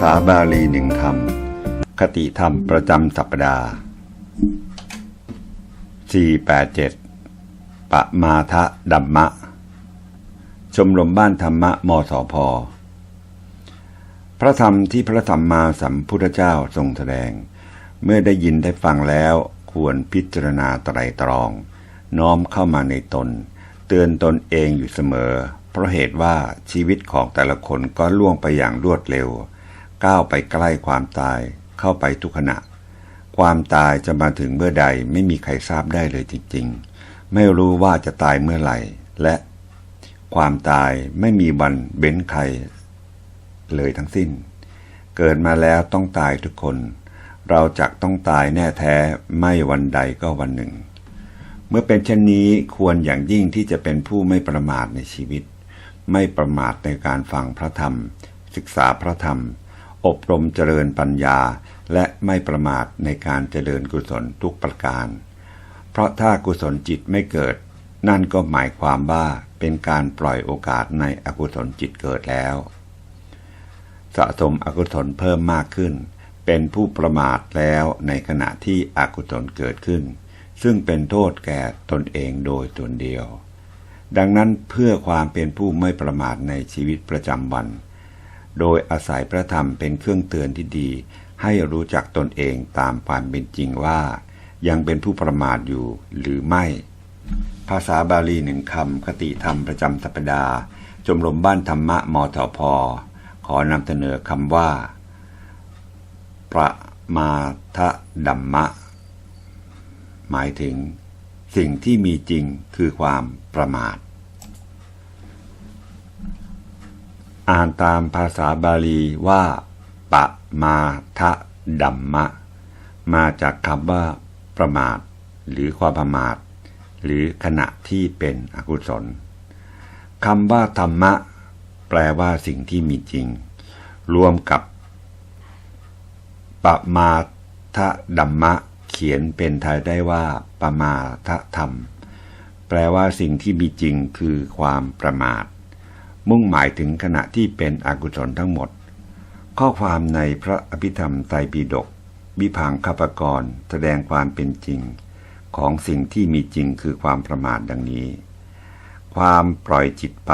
ษาบาลีหนึ่งคำคติธรรมประจำสัปดาห์ 487ปะมาทะดัมมะ ชมรมบ้านธรรมะมสพ พระธรรมที่พระสัมมาสัมพุทธเจ้าทรงแสดง เมื่อได้ยินได้ฟังแล้วควรพิจารณาไตรตรอง น้อมเข้ามาในตน เตือนตนเองอยู่เสมอ เพราะเหตุว่าชีวิตของแต่ละคนก็ล่วงไปอย่างรวดเร็ว ก้าวไปใกล้ความตายเข้าไปทุกขณะ ความตายจะมาถึงเมื่อใดไม่มีใครทราบได้เลยจริงๆ ไม่รู้ว่าจะตายเมื่อไหร่ และความตายไม่มีวันเบ้นใคร เลยทั้งสิ้น เกิดมาแล้วต้องตายทุกคน เราจักต้องตายแน่แท้ไม่วันใดก็วันหนึ่ง เมื่อเป็นเช่นนี้ควรอย่างยิ่งที่จะเป็นผู้ไม่ประมาทในชีวิต ไม่ประมาทในการฟังพระธรรม ศึกษาพระธรรม อบรมเจริญปัญญาและไม่ประมาทในการเจริญกุศลทุกประการ เพราะถ้ากุศลจิตไม่เกิด นั่นก็หมายความว่าเป็นการปล่อยโอกาสในอกุศลจิตเกิดแล้ว สะสมอกุศลเพิ่มมากขึ้น เป็นผู้ประมาทแล้วในขณะที่อกุศลเกิดขึ้น ซึ่งเป็นโทษแก่ตนเองโดยตนเดียว ดังนั้นเพื่อความเป็นผู้ไม่ประมาทในชีวิตประจำวัน โดยอาศัยพระธรรมเป็นเครื่องเตือนที่ดี ให้รู้จักตนเองตามความเป็นจริงว่า ยังเป็นผู้ประมาทอยู่หรือไม่ ภาษาบาลีหนึ่งคำคติธรรมประจำสัปดาห์ชมรมบ้านธรรมะมทพขอนำเสนอคำว่า ประมาทดัมมะ หมายถึง สิ่งที่มีจริงคือความประมาท อ่านตามภาษาบาลีว่า ปะมาทะดัมมะ มาจากคำว่า ประมาท หรือความประมาท หรือขณะที่เป็นอกุศลคำว่าธรรมะ แปลว่าสิ่งที่มีจริง รวมกับ ปะมาทะดัมมะ เขียนเป็นไทยได้ว่า ปะมาทะธรรม แปลว่าสิ่งที่มีจริงคือความประมาท มุ่งหมายถึงขณะที่เป็นอกุศลทั้งหมด ข้อความในพระอภิธรรมไตรปิฎกวิพังคปกรแสดงความเป็นจริง ของสิ่งที่มีจริงคือความประมาทดังนี้ ความปล่อยจิตไป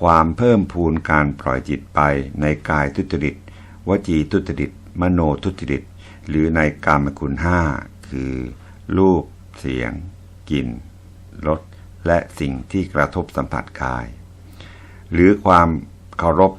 ความเพิ่มพูนการปล่อยจิตไปในกายทุจริต วจีทุจริต มโนทุจริต หรือในกามคุณห้าคือรูป เสียง กลิ่น รส และสิ่งที่กระทบสัมผัสกาย หรือความเคารพ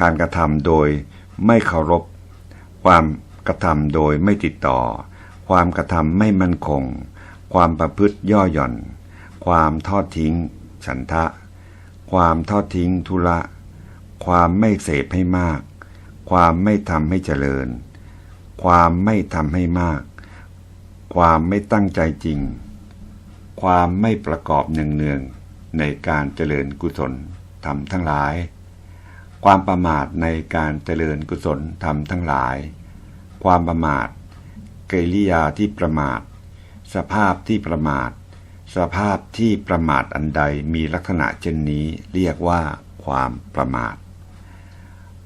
การกระทำโดยไม่เคารพ ความกระทำโดยไม่ติดต่อ ความกระทำไม่มั่นคง ความประพฤติย่อหย่อน ความทอดทิ้ง ฉันทะ ความทอดทิ้งทุละความไม่เสพให้มาก ความไม่ทำให้เจริญ ความไม่ทำให้มาก ความไม่ตั้งใจจริง ความไม่ประกอบเนือง ในการเจริญกุศลธรรมทั้งหลาย ความประมาทในการเจริญกุศลธรรมทั้งหลาย ความประมาทกิริยาที่ประมาท สภาพที่ประมาท สภาพที่ประมาทอันใดมีลักษณะเช่นนี้เรียกว่าความประมาท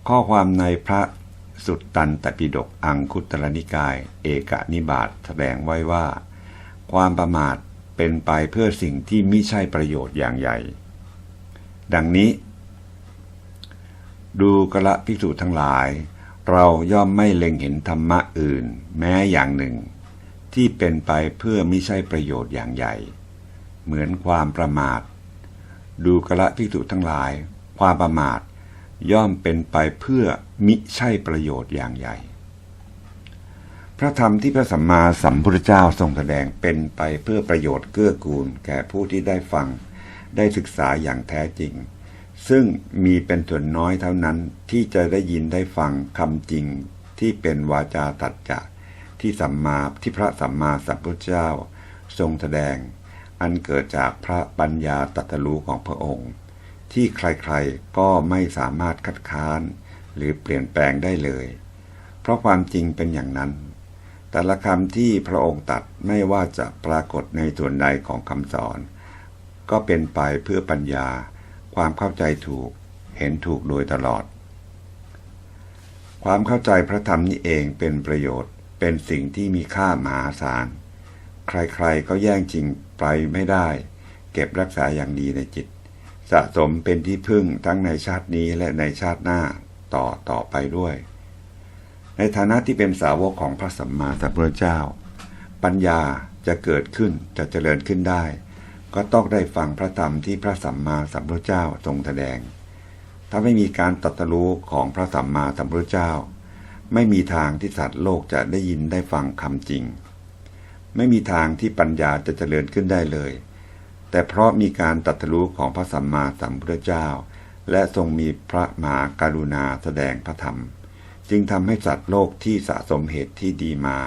ข้อความในพระสุตตันตปิฎกอังคุตรนิกาย เอกนิบาตแสดงไว้ว่า ความประมาท เป็นไปเพื่อสิ่งที่ไม่ใช่ประโยชน์อย่างใหญ่ ดังนี้ ดูกระภิกษุทั้งหลาย เราย่อมไม่เล็งเห็นธรรมะอื่น แม้อย่างหนึ่ง ที่เป็นไปเพื่อไม่ใช่ประโยชน์อย่างใหญ่ เหมือนความประมาท ดูกระภิกษุทั้งหลาย ความประมาท ย่อมเป็นไปเพื่อมิใช่ประโยชน์อย่างใหญ่ พระธรรมที่พระสัมมาสัมพุทธเจ้าทรงแสดงเป็นไปเพื่อประโยชน์เกื้อกูล แก่ผู้ที่ได้ฟัง ได้ศึกษาอย่างแท้จริง ซึ่งมีเป็นส่วนน้อยเท่านั้นที่จะได้ยินได้ฟังคำจริงที่เป็นวาจาตัดจะที่สัมมาที่พระสัมมาสัมพุทธเจ้า ทรงแสดง อันเกิดจากพระปัญญาตรัสรู้ของพระองค์ ที่ใครๆก็ไม่สามารถคัดค้าน หรือเปลี่ยนแปลงได้เลย เพราะความจริงเป็นอย่างนั้น แต่ละคำที่พระองค์ตัดไม่ว่าจะปรากฏในส่วนใดของคำสอน ก็เป็นไปเพื่อปัญญา ความเข้าใจถูก เห็นถูกโดยตลอด ความเข้าใจพระธรรมนี้เองเป็นประโยชน์ เป็นสิ่งที่มีค่ามหาศาล ใครๆก็แย่งจริงไปไม่ได้ เก็บรักษาอย่างดีในจิต สะสมเป็นที่พึ่งทั้งในชาตินี้และในชาติหน้าต่อต่อไปด้วย ในฐานะที่เป็นสาวกของพระสัมมาสัมพุทธเจ้า ปัญญาจะเกิดขึ้นจะเจริญขึ้นได้ ก็ต้องได้ฟังพระธรรมที่พระสัมมาสัมพุทธเจ้าทรงแสดง ถ้าไม่มีการตรัสรู้ของพระสัมมาสัมพุทธเจ้า ไม่มีทางที่สัตว์โลกจะได้ยินได้ฟังคำจริง ไม่มีทางที่ปัญญาจะเจริญขึ้นได้เลย แต่เพราะมีการตรัสรู้ของพระสัมมาสัมพุทธเจ้า และทรงมีพระมหาการุณาแสดงพระธรรม จึงทำให้สัตว์โลกที่สะสมเหตุที่ดีมา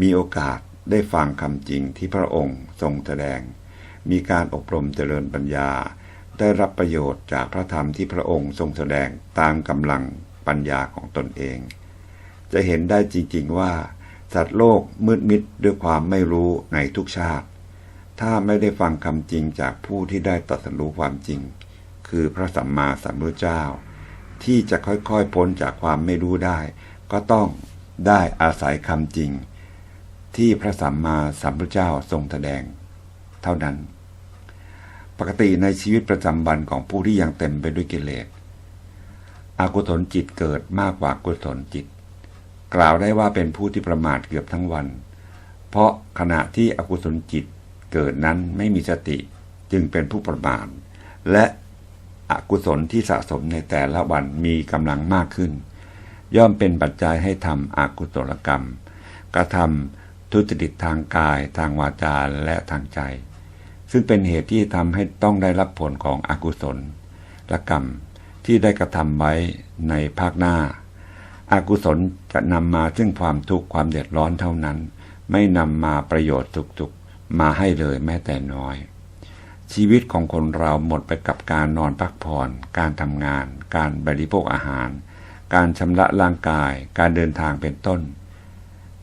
มีโอกาสได้ฟังคำจริงที่พระองค์ทรงแสดง มีการอบรมเจริญปัญญา ได้รับประโยชน์จากพระธรรมที่พระองค์ทรงแสดงตามกำลังปัญญาของตนเอง จะเห็นได้จริงๆว่า สัตว์โลกมืดมิดด้วยความไม่รู้ในทุกชาติ ถ้าไม่ได้ฟังคำจริงจากผู้ที่ได้ตรัสรู้ความจริง คือพระสัมมาสัมพุทธเจ้า ที่จะค่อยๆพ้นจากความไม่รู้ได้ ก็ต้องได้อาศัยคำจริง ที่พระสัมมาสัมพุทธเจ้าทรงแสดง เท่านั้น ปกติในชีวิตประจำวันของผู้ที่ยังเต็มไปด้วยกิเลสอากุศลจิตเกิดมากกว่ากุศลจิต กล่าวได้ว่าเป็นผู้ที่ประมาทเกือบทั้งวัน เพราะขณะที่อกุศลจิตเกิดนั้นไม่มีสติจึงเป็นผู้ประมาทและ อกุศลที่สะสมในแต่ละวันมีกำลังมากขึ้น ย่อมเป็นปัจจัยให้ทำอกุศลกรรม กระทำทุจริตทางกาย ทางวาจาและทางใจ ซึ่งเป็นเหตุที่ทำให้ต้องได้รับผลของอกุศลละกรรมที่ได้กระทำไว้ในภาคหน้าอากุศลจะนำมาซึ่งความทุกข์ความเดือดร้อนเท่านั้น ไม่นำมาประโยชน์สุขๆมาให้เลยแม้แต่น้อย ชีวิตของคนเราหมดไปกับการนอนพักผ่อน การทำงาน การบริโภคอาหาร การชำระร่างกาย การเดินทางเป็นต้น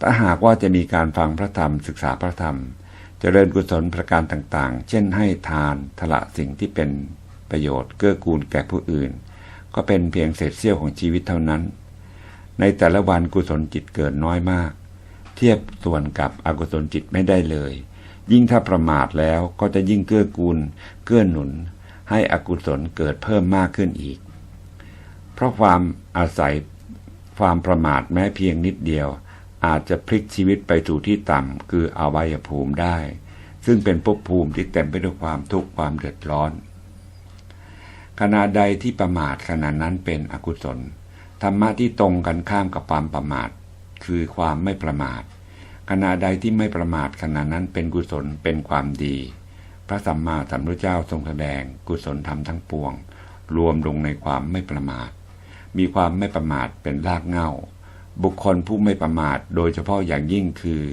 ถ้าหากว่าจะมีการฟังพระธรรมศึกษาพระธรรมจเจริญกุศลประการต่างๆ เช่นให้ทานทละสิ่งที่เป็นประโยชน์เกื้อกูลแก่ผู้อื่น ก็เป็นเพียงเศษเสี้ยวของชีวิตเท่านั้น ในแต่ละวันกุศลจิตเกิดน้อยมาก เทียบส่วนกับอกุศลจิตไม่ได้เลย ยิ่งถ้าประมาทแล้วก็จะยิ่งเกื้อกูล เกื้อหนุน ให้อกุศลเกิดเพิ่มมากขึ้นอีก เพราะความอาศัยความประมาทแม้เพียงนิดเดียว อาจจะพลิกชีวิตไปสู่ที่ต่ำคืออวัยภูมิได้ ซึ่งเป็นภพภูมิที่เต็มไปด้วยความทุกข์ความเดือดร้อนขณะใดที่ประมาทขณะนั้นเป็นอกุศลธรรมะที่ตรงกันข้ามกับความประมาท คือความไม่ประมาท ขณะใดที่ไม่ประมาทขณะนั้นเป็นกุศลเป็นความดี พระสัมมาสัมพุทธเจ้าทรงแสดงกุศลธรรมทั้งปวง รวมลงในความไม่ประมาท มีความไม่ประมาทเป็นรากเหง้า บุคคลผู้ไม่ประมาทโดยเฉพาะอย่างยิ่งคือ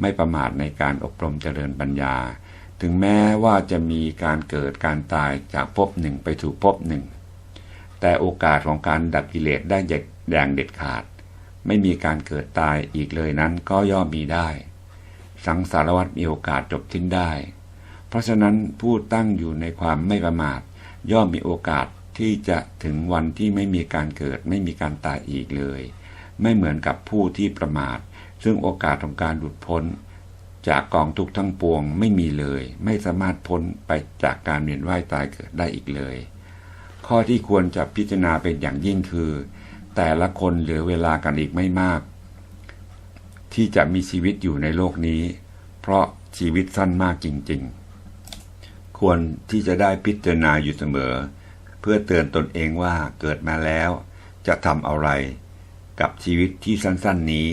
ไม่ประมาทในการอบรมเจริญปัญญา ถึงแม้ว่าจะมีการเกิดการตายจากภพหนึ่งไปสู่ภพหนึ่ง แต่โอกาสของการดับกิเลสได้อย่างเด็ดขาด ไม่มีการเกิดตายอีกเลยนั้นก็ย่อมมีได้ สังสารวัฏมีโอกาสจบทิ้นได้ เพราะฉะนั้นผู้ตั้งอยู่ในความไม่ประมาท ย่อมมีโอกาสที่จะถึงวันที่ไม่มีการเกิด ไม่มีการตายอีกเลย ไม่เหมือนกับผู้ที่ประมาท ซึ่งโอกาสของการหลุดพ้น จากกองทุกข์ทั้งปวงไม่มีเลย ไม่สามารถพ้นไปจากการเวียนว่ายตายเกิดได้อีกเลย ข้อที่ควรจะพิจารณาเป็นอย่างยิ่งคือ แต่ละคนเหลือเวลากันอีกไม่มาก ที่จะมีชีวิตอยู่ในโลกนี้ เพราะชีวิตสั้นมากจริง ๆ ควรที่จะได้พิจารณาอยู่เสมอ เพื่อเตือนตนเองว่าเกิดมาแล้วจะทำอะไร กับชีวิตที่สั้น ๆนี้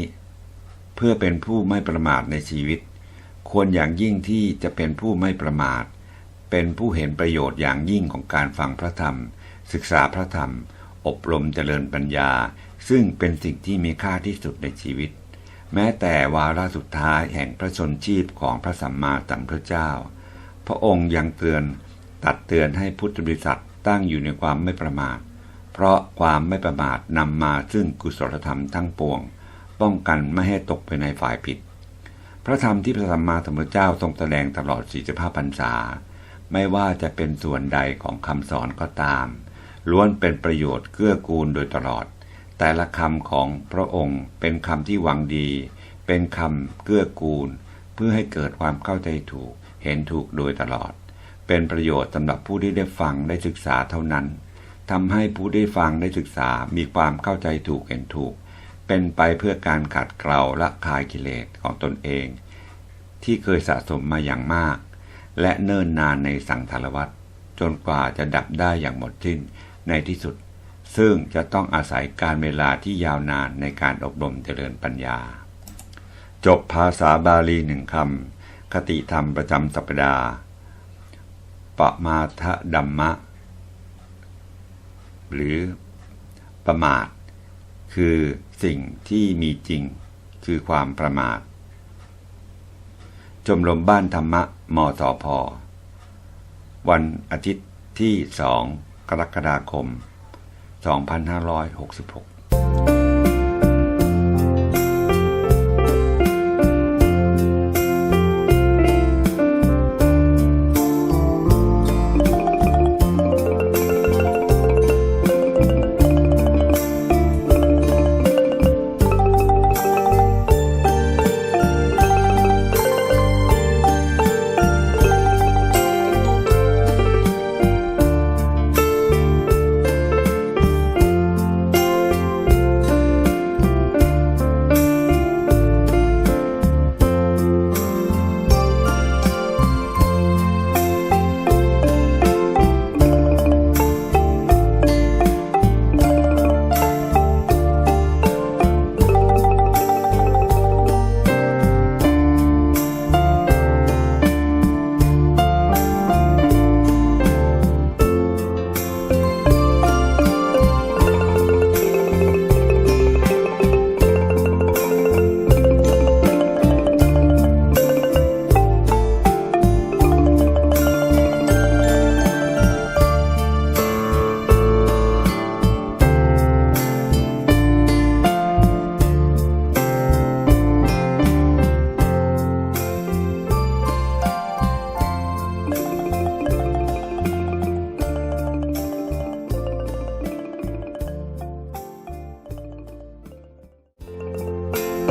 เพื่อเป็นผู้ไม่ประมาทในชีวิต ควรอย่างยิ่งที่จะเป็นผู้ไม่ประมาท เป็นผู้เห็นประโยชน์อย่างยิ่งของการฟังพระธรรม ศึกษาพระธรรม อบรมเจริญปัญญา ซึ่งเป็นสิ่งที่มีค่าที่สุดในชีวิต แม้แต่วาระสุดท้ายแห่งพระชนชีพของพระสัมมาสัมพุทธเจ้า พระองค์ยังเตือนตัดเตือนให้พุทธบริษัทตั้งอยู่ในความไม่ประมาท เพราะความไม่ประมาทนำมาซึ่งกุศลธรรมทั้งปวง ป้องกันไม่ให้ตกไปในฝ่ายผิด พระธรรมที่พระสัมมาสัมพุทธเจ้าทรงแสดงตลอด 45พรรษา ไม่ว่าจะเป็นส่วนใดของคำสอนก็ตาม ล้วนเป็นประโยชน์เกื้อกูลโดยตลอด แต่ละคำของพระองค์เป็นคำที่หวังดี เป็นคำเกื้อกูล เพื่อให้เกิดความเข้าใจถูก เห็นถูกโดยตลอด เป็นประโยชน์สำหรับผู้ที่ได้ฟังได้ศึกษาเท่านั้นทำให้ผู้ได้ฟังได้ศึกษามีความเข้าใจถูกเห็นถูก เป็นไปเพื่อการขัดเกลาละคายกิเลสของตนเอง ที่เคยสะสมมาอย่างมาก และเนิ่นนานในสังสารวัฏจนกว่าจะดับได้อย่างหมดสิ้น ในที่สุด ซึ่งจะต้องอาศัยการเวลาที่ยาวนานในการอบรมเจริญปัญญา จบภาษาบาลีหนึ่งคำคติธรรมประจำสัปดาห์ปะมาทะดัมมะ หรือประมาท คือสิ่งที่มีจริงคือความประมาทชมรมบ้านธรรมะมสพวันอาทิตย์ที่2 กรกฎาคม 2566